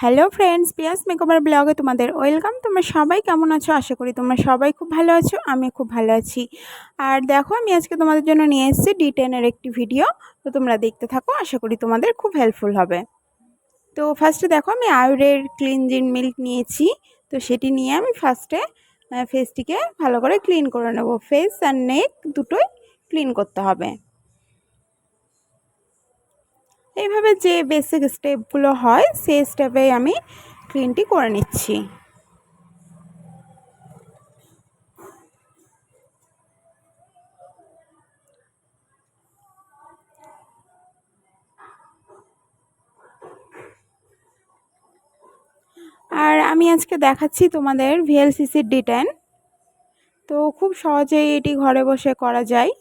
Hello friends পিয়াস makeover ব্লগে তোমাদের welcome তোমরা সবাই কেমন আছো? আশা করি তোমরা সবাই খুব ভালো আছো, আমি খুব ভালো আছি। আর দেখো, আমি আজকে তোমাদের জন্য নিয়ে এসেছি ডি টেনের একটি ভিডিও তো তোমরা দেখতে থাকো, আশা করি তোমাদের খুব হেল্পফুল হবে। তো ফার্স্টে দেখো, আমি আয়ুরের ক্লিনজিন মিল্ক নিয়েছি। তো সেটি নিয়ে আমি ফার্স্টে ফেসটিকে ভালো করে ক্লিন করে নেব। ফেস আর নেক দুটোই ক্লিন করতে হবে। এইভাবে যে বেসিক স্টেপগুলো হয়, সেই স্টেপে আমি ক্লিনটি করে নিচ্ছি। আর আমি আজকে দেখাচ্ছি তোমাদের ভিএলসিসির ডিটেন তো খুব সহজেই এটি ঘরে বসে করা যায়।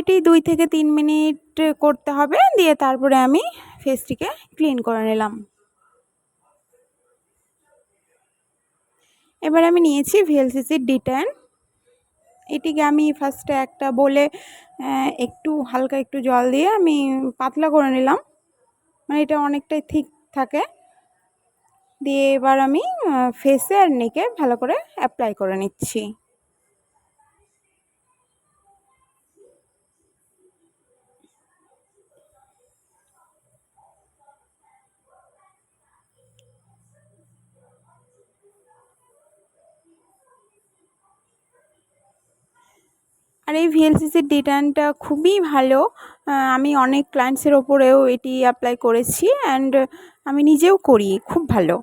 এটি দুই থেকে তিন মিনিট করতে হবে। দিয়ে তারপরে আমি ফেসটিকে ক্লিন করে নিলাম। এবার আমি নিয়েছি ভিএলসিসির ডিটেন এটিকে আমি ফার্স্টে একটা বলে একটু হালকা একটু জল দিয়ে আমি পাতলা করে নিলাম। মানে এটা অনেকটাই ঠিক থাকে। দিয়ে এবার আমি ফেসে আর নেকে ভালো করে অ্যাপ্লাই করে নিচ্ছি। আর এই ভিএলসিসির ডিটানটা খুবই ভালো। আমি অনেক ক্লায়েন্টসের ওপরেও এটি অ্যাপ্লাই করেছি অ্যান্ড আমি নিজেও করি, খুব ভালো।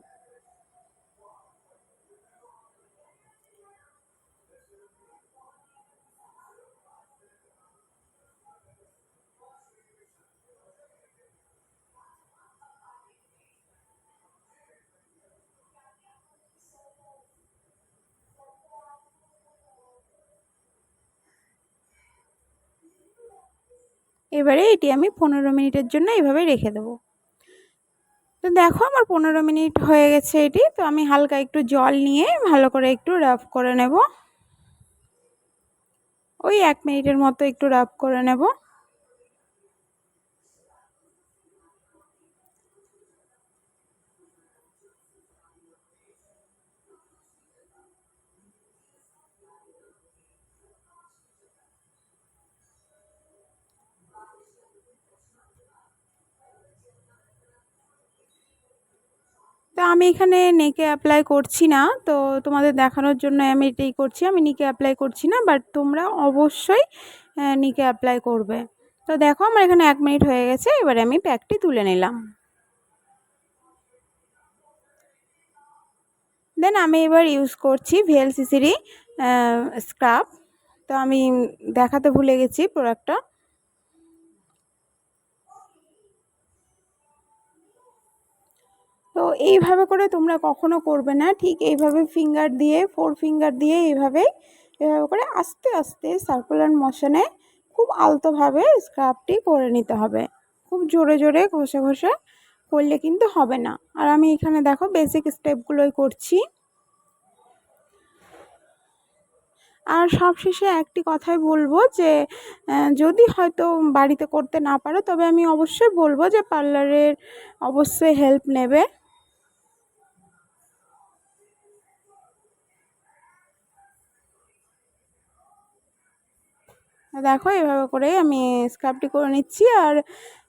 এবারে এটি আমি পনেরো মিনিটের জন্য এইভাবে রেখে দেবো। তো দেখো আমার পনেরো মিনিট হয়ে গেছে এটি। তো আমি হালকা একটু জল নিয়ে ভালো করে একটু রাফ করে নেব। ওই এক মিনিটের মতো একটু রাফ করে নেব। তো আমি এখানে নেকে অ্যাপ্লাই করছি না। তো তোমাদের দেখানোর জন্য আমি এটাই করছি। আমি নিকে অ্যাপ্লাই করছি না বাট তোমরা অবশ্যই নিকে অ্যাপ্লাই করবে। তো দেখো আমার এখানে এক মিনিট হয়ে গেছে, এবারে আমি প্যাকটি তুলে নিলাম। দেন আমি এবার ইউজ করছি ভেল ভিএলসিসিরই স্ক্রাব তো আমি দেখাতে ভুলে গেছি প্রোডাক্টটা তো এইভাবে করে তোমরা কখনো করবে না। ঠিক এইভাবে ফিঙ্গার দিয়ে ফোর ফিঙ্গার দিয়ে এইভাবে এভাবে করে আস্তে আস্তে সার্কুলার মোশনে খুব আলতোভাবে স্ক্রাবটি করে নিতে হবে। খুব জোরে জোরে ঘষে ঘষে করলে কিন্তু হবে না। আর আমি এখানে দেখো বেসিক স্টেপগুলোই করছি। আর সবশেষে একটি কথাই বলব যে যদি হয়তো বাড়িতে করতে না পারো, তবে আমি অবশ্যই বলব যে পার্লারের অবশ্যই হেল্প নেবে। দেখো, এভাবে করে আমি স্ক্রাবটি করে নিচ্ছি। আর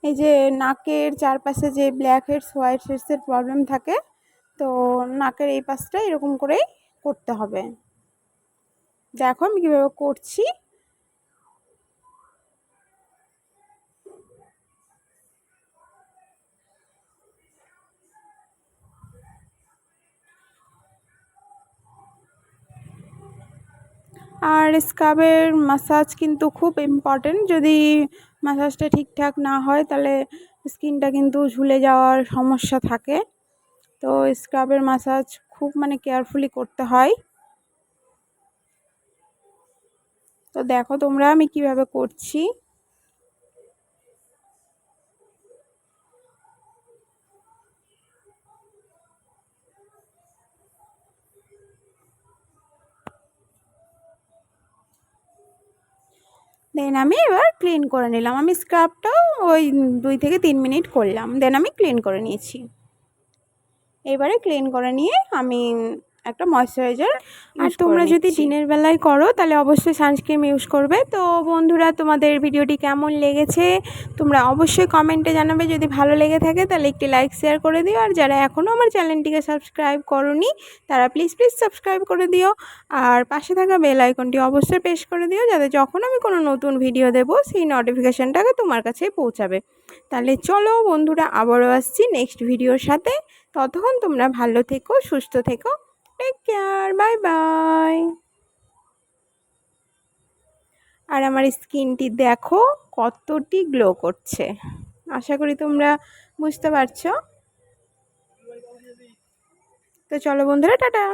এই যে নাকের চারপাশে যে ব্ল্যাক হেডস হোয়াইট হেডসের প্রবলেম থাকে, তো নাকের এই পাশটা এরকম করেই করতে হবে। দেখো আমি কীভাবে করছি। আর স্কাবের মাসাজ কিন্তু খুব ইম্পর্টেন্ট যদি মাসাজটা ঠিকঠাক না হয়, তাহলে স্কিনটা কিন্তু ঝুলে যাওয়ার সমস্যা থাকে। তো স্ক্রাবের মাসাজ খুব মানে কেয়ারফুলি করতে হয়। তো দেখো তোমরা আমি কীভাবে করছি। দেন আমি এবার ক্লিন করে নিলাম। আমি স্ক্রাবটাও ওই দুই থেকে তিন মিনিট করলাম। দেন আমি ক্লিন করে নিয়েছি। এবারে ক্লিন করে নিয়ে আমি একটা ময়শ্চারাইজার আর তোমরা যদি দিনের বেলায় করো তাহলে অবশ্যই সানস্ক্রিন ইউজ করবে। তো বন্ধুরা তোমাদের ভিডিওটি কেমন লেগেছে? তোমরা অবশ্যই কমেন্টে জানাবে। যদি ভালো লেগে থাকে তাহলে একটি লাইক শেয়ার করে দিও। আর যারা এখনও আমার চ্যানেলটিকে সাবস্ক্রাইব করনি তারা প্লিজ প্লিজ সাবস্ক্রাইব করে দিও। আর পাশে থাকা বেল আইকনটি অবশ্যই প্রেস করে দিও যাতে যখন আমি কোনো নতুন ভিডিও দেবো সেই নোটিফিকেশানটাকে তোমার কাছে পৌঁছাবে। তাহলে চলো বন্ধুরা আবারও আসছি নেক্সট ভিডিওর সাথে। ততক্ষণ তোমরা ভালো থেকো সুস্থ থেকো। টেক কেয়ার বাই বাই আর আমার স্কিনটি দেখো, কতটি গ্লো করছে। আশা করি তোমরা বুঝতে পারছ। তো চলো বন্ধুরা, টাটা।